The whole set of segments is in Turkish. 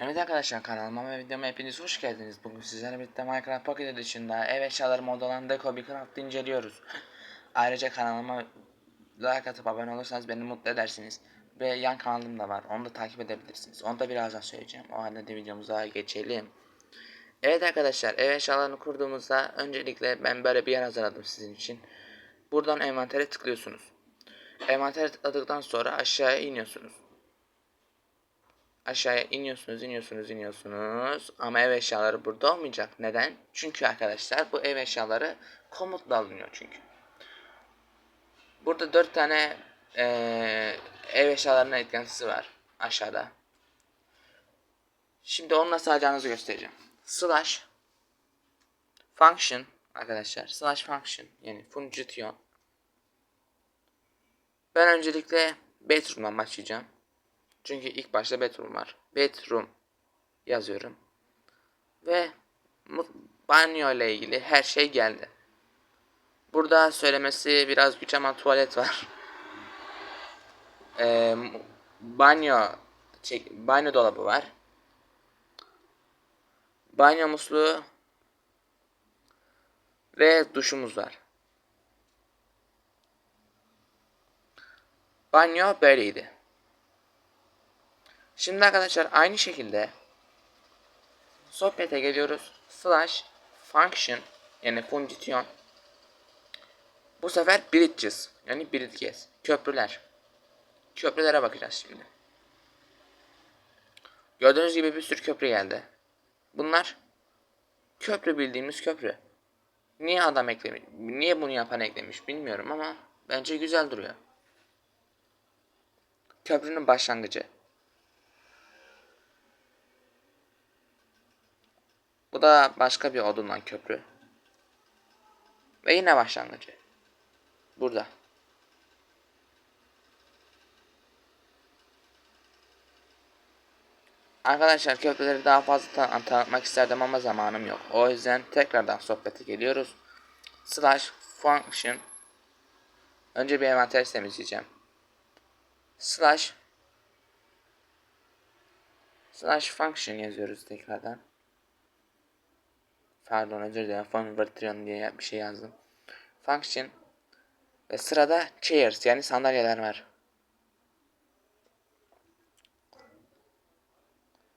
Evet arkadaşlar kanalıma ve videoma hepiniz hoş geldiniz. Bugün sizlerle birlikte Minecraft Pocket Edition'da ev eşyaları mod olan Deco Craft'ı inceliyoruz. Ayrıca kanalıma like atıp abone olursanız beni mutlu edersiniz. Ve yan kanalım da var. Onu da takip edebilirsiniz. Onu da birazdan söyleyeceğim. O halde de videomuza geçelim. Evet arkadaşlar ev eşyalarını kurduğumuzda öncelikle ben böyle bir yer hazırladım sizin için. Buradan envantere tıklıyorsunuz. Envantere tıkladıktan sonra aşağıya iniyorsunuz. Aşağıya iniyorsunuz, iniyorsunuz, iniyorsunuz. Ama ev eşyaları burada olmayacak. Neden? Çünkü arkadaşlar bu ev eşyaları komutla alınıyor çünkü. Burada dört tane eee, ev eşyalarının eklentisi var aşağıda. Şimdi onu nasıl alacağınızı göstereceğim. Slash function arkadaşlar. Slash function yani function. Ben öncelikle bedroom'dan başlayacağım. Çünkü ilk başta bedroom var. Bedroom yazıyorum. Ve banyo ile ilgili her şey geldi. Burada söylemesi biraz güç ama tuvalet var. Ee, banyo çek, banyo dolabı var. Banyo musluğu ve duşumuz var. Banyo böyleydi. Şimdi arkadaşlar aynı şekilde sohbete geliyoruz. Slash function yani function. Bu sefer bridges yani bridges. Köprüler. Köprülere bakacağız şimdi. Gördüğünüz gibi bir sürü köprü geldi. Bunlar köprü bildiğimiz köprü. Niye adam eklemiş? Niye bunu yapan eklemiş bilmiyorum ama bence güzel duruyor. Köprünün başlangıcı. Bu da başka bir odundan köprü. Ve yine başlangıcı. Burada. Arkadaşlar köprüleri daha fazla tan- tanıtmak isterdim ama zamanım yok. O yüzden tekrardan sohbete geliyoruz. Slash function Önce bir envanter temizleyeceğim. Slash Slash function yazıyoruz tekrardan. Pardon özür dilerim. Convertion diye bir şey yazdım. Function. Ve sırada chairs yani sandalyeler var.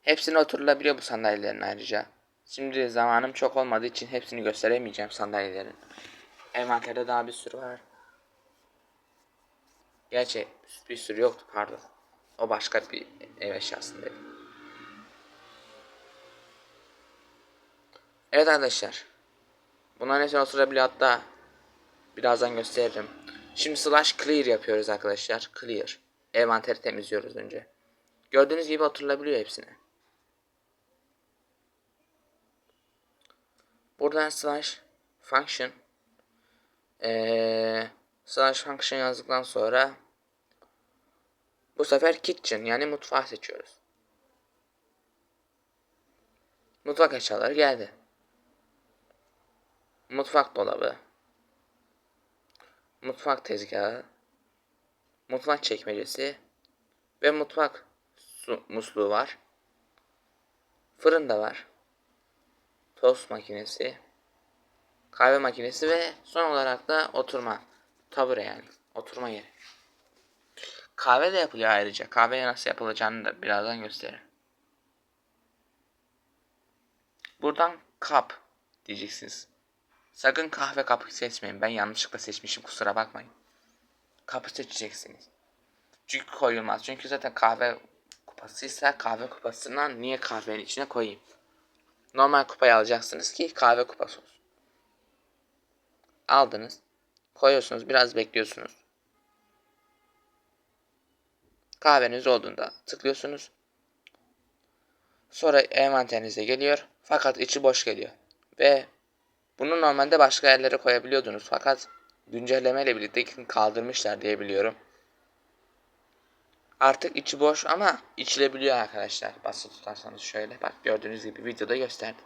Hepsine oturulabiliyor bu sandalyelerin ayrıca. Şimdi zamanım çok olmadığı için hepsini gösteremeyeceğim sandalyelerin. Envanterde daha bir sürü var. Gerçi bir sürü yoktu pardon. O başka bir ev eşyasındaydı. Evet arkadaşlar. Bunların hepsini oturabiliyor hatta birazdan gösteririm. Şimdi slash clear yapıyoruz arkadaşlar. Clear. Envanteri temizliyoruz önce. Gördüğünüz gibi oturulabiliyor hepsine. Buradan slash function ee, slash function yazdıktan sonra bu sefer kitchen yani mutfağı seçiyoruz. Mutfak eşyaları geldi. Mutfak dolabı. Mutfak tezgahı. Mutfak çekmecesi. Ve mutfak su musluğu var. Fırın da var. Tost makinesi. Kahve makinesi ve son olarak da oturma. Tabure yani. Oturma yeri. Kahve de yapılıyor ayrıca. Kahve nasıl yapılacağını da birazdan gösteririm. Buradan kap diyeceksiniz. Sakın kahve kapı seçmeyin. Ben yanlışlıkla seçmişim kusura bakmayın. Kapı seçeceksiniz. Çünkü koyulmaz. Çünkü zaten kahve kupasıysa kahve kupasından niye kahvenin içine koyayım? Normal kupayı alacaksınız ki kahve kupası olsun. Aldınız. Koyuyorsunuz. Biraz bekliyorsunuz. Kahveniz olduğunda tıklıyorsunuz. Sonra envanterinize geliyor. Fakat içi boş geliyor. Ve bunu normalde başka yerlere koyabiliyordunuz. Fakat güncelleme ile birlikte kaldırmışlar diye biliyorum. Artık içi boş ama içilebiliyor arkadaşlar. Basılı tutarsanız şöyle. Bak gördüğünüz gibi videoda gösterdim.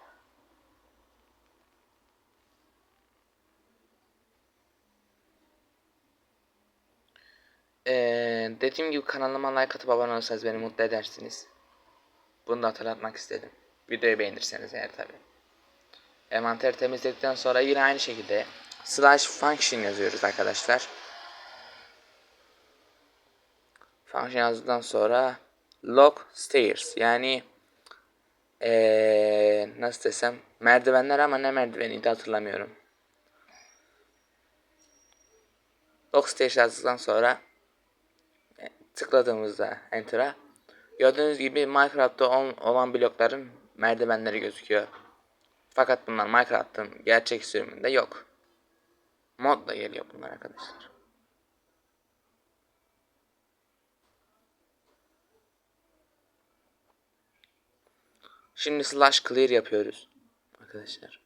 Ee, dediğim gibi kanalıma like atıp abone olursanız beni mutlu edersiniz. Bunu da hatırlatmak istedim. Videoyu beğenirseniz eğer tabi. Envanteri temizledikten sonra yine aynı şekilde slash function yazıyoruz arkadaşlar. Function yazdıktan sonra log stairs yani ee, nasıl desem merdivenler ama ne merdiveniydi hatırlamıyorum. Log stairs yazdıktan sonra e, tıkladığımızda enter'a gördüğünüz gibi Minecraft'ta ol- olan blokların merdivenleri gözüküyor. Fakat bunlar Minecraft'ın gerçek sürümünde yok. Modla geliyor bunlar arkadaşlar. Şimdi slash clear yapıyoruz arkadaşlar.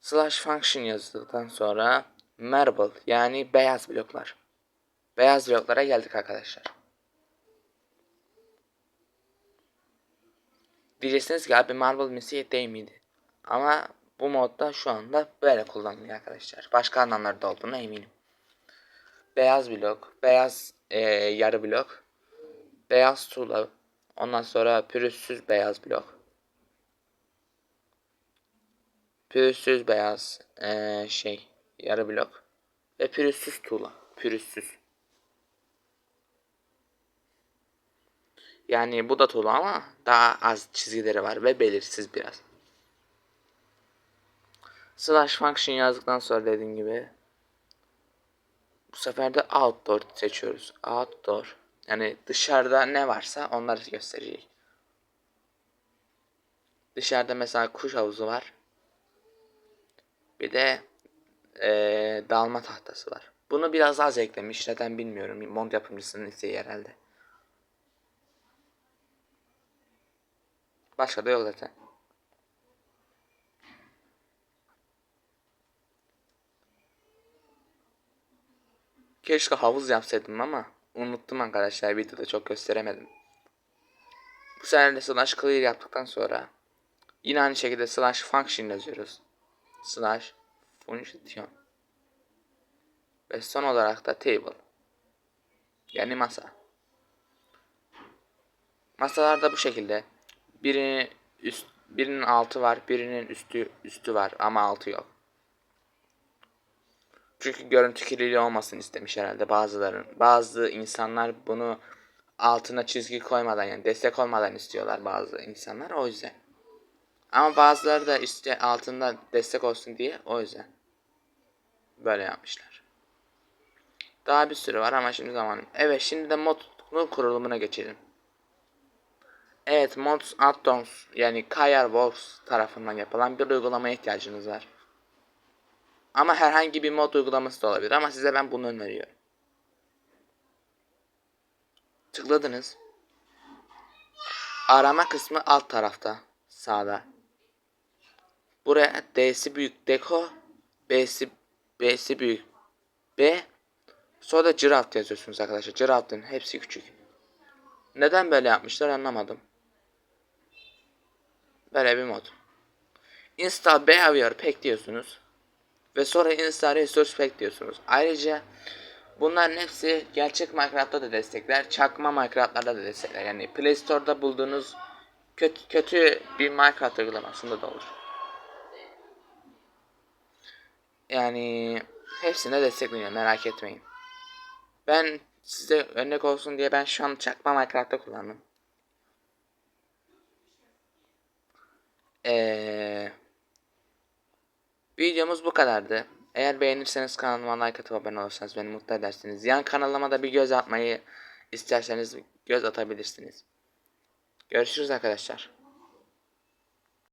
Slash function yazdıktan sonra marble yani beyaz bloklar. Beyaz bloklara geldik arkadaşlar. Diyeceksiniz ki abi marble misiyet değil miydi? Ama bu modda şu anda böyle kullanılıyor arkadaşlar. Başka anlamları da olduğuna eminim. Beyaz blok, beyaz e, yarı blok, beyaz tuğla, ondan sonra pürüzsüz beyaz blok. Pürüzsüz beyaz e, şey yarı blok ve pürüzsüz tuğla. Pürüzsüz. Yani bu da tuğla ama daha az çizgileri var ve belirsiz biraz. Slash function yazdıktan sonra dediğim gibi bu sefer de outdoor seçiyoruz. Outdoor. Yani dışarıda ne varsa onları gösterecek. Dışarıda mesela kuş havuzu var. Bir de ee, dalma tahtası var. Bunu biraz az eklemiş. Neden bilmiyorum. Mod yapımcısının isteği herhalde. Başka da yok zaten. Keşke havuz yapsaydım ama unuttum arkadaşlar videoda çok gösteremedim. Bu sefer de slash clear yaptıktan sonra yine aynı şekilde slash function yazıyoruz. Slash function. Ve son olarak da table. Yani masa. Masalar da bu şekilde. Birinin üst birinin altı var, birinin üstü üstü var ama altı yok. Çünkü görüntü kirliliği olmasın istemiş herhalde bazıların. Bazı insanlar bunu altına çizgi koymadan yani destek olmadan istiyorlar bazı insanlar o yüzden. Ama bazıları da işte altında destek olsun diye o yüzden. Böyle yapmışlar. Daha bir sürü var ama şimdi zamanım. Evet şimdi de modun kurulumuna geçelim. Evet Mods Addons yani Fireworks tarafından yapılan bir uygulamaya ihtiyacınız var. Ama herhangi bir mod uygulaması da olabilir ama size ben bunu öneriyorum. Tıkladınız. Arama kısmı alt tarafta sağda. Buraya D'si büyük Deko, B'si B'si büyük B. Sonra da Giraffe yazıyorsunuz arkadaşlar. Giraffe'nin hepsi küçük. Neden böyle yapmışlar anlamadım. Böyle bir mod. Install Behavior Pack diyorsunuz. Ve sonra Install Resource Pack diyorsunuz. Ayrıca bunların hepsi gerçek Minecraft'ta da destekler. Çakma Minecraft'larda da destekler. Yani Play Store'da bulduğunuz kötü, kötü bir Minecraft uygulamasında da olur. Yani hepsine destekleniyor merak etmeyin. Ben size örnek olsun diye ben şu an çakma Minecraft'ta kullandım. Ee, videomuz bu kadardı. Eğer beğenirseniz kanalıma like atıp abone olursanız beni mutlu edersiniz. Yan kanalıma da bir göz atmayı isterseniz göz atabilirsiniz. Görüşürüz arkadaşlar.